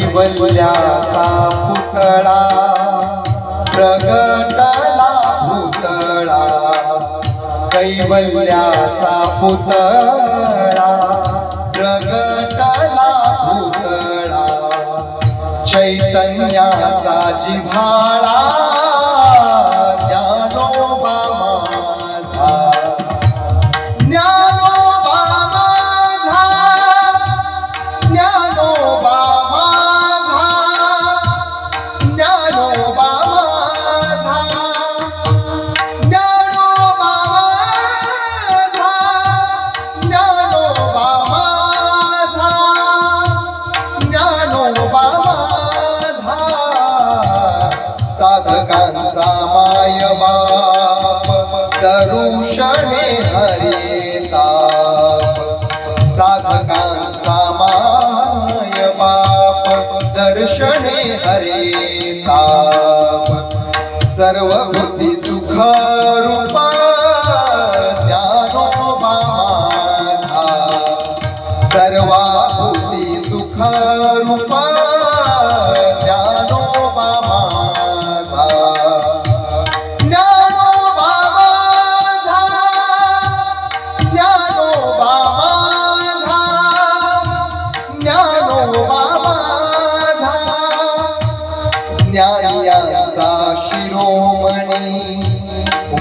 कैवल्याचा पुतळा प्रगटला पुतळा. कैवल्याचा पुतळा प्रगटला पुतळा. चैतन्याचा जिव्हाळा दरुषणे हरिताप साधकांचा माय बाप दर्शने हरिताप सर्व बुद्धी सुख रूपा ज्ञानोबा सर्वा बुद्धी सुख रूपा ज्ञानियांचा शिरोमणी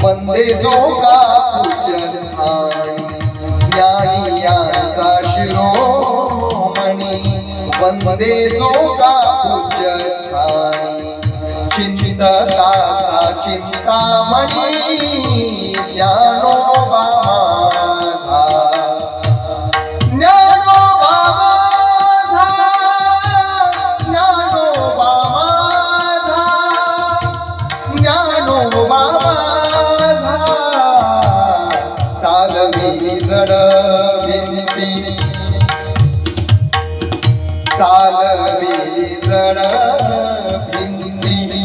वंदे जो का पूजस्थानी ज्ञानियांचा शिरोमणी वंदे जो का पूज्यस्थानी. चिंतकाचा चिंतामणी जड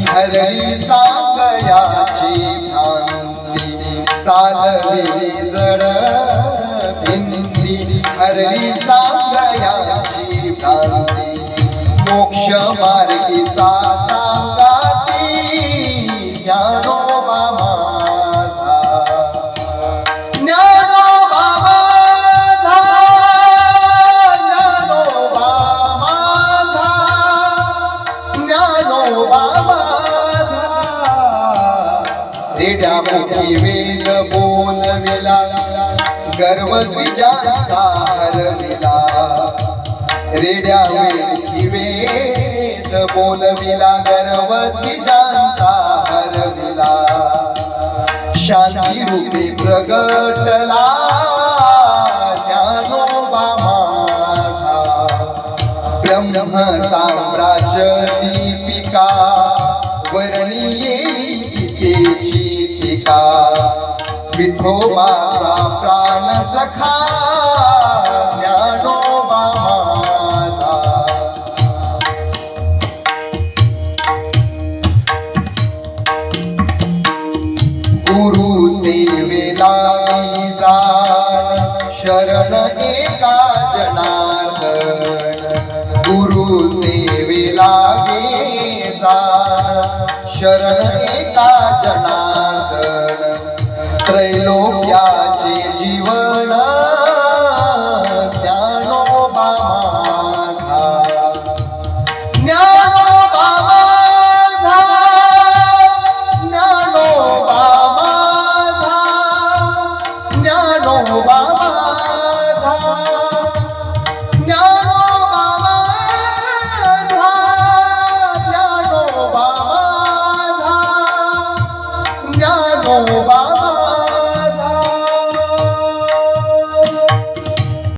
हरली सांगयाची भ्रांती चालवी जड भिंती हरली सांगयाची भ्रांती मोक्ष मार्गीचा वेड्या मुखी वेद बोलविला गर्व द्विजांचा हरविला रेड्या मुखी वेद बोलविला गर्व द्विजांचा हरविला शांती रूपे प्रगटला वर्णीयेची टीका. प्राण सखा ज्ञानोबा माझा. गुरु सेवेला शरण एका जनार्दन. गुरु सेवेला गे शरण एका जनार्दन? त्रैलोक्याचे जीवन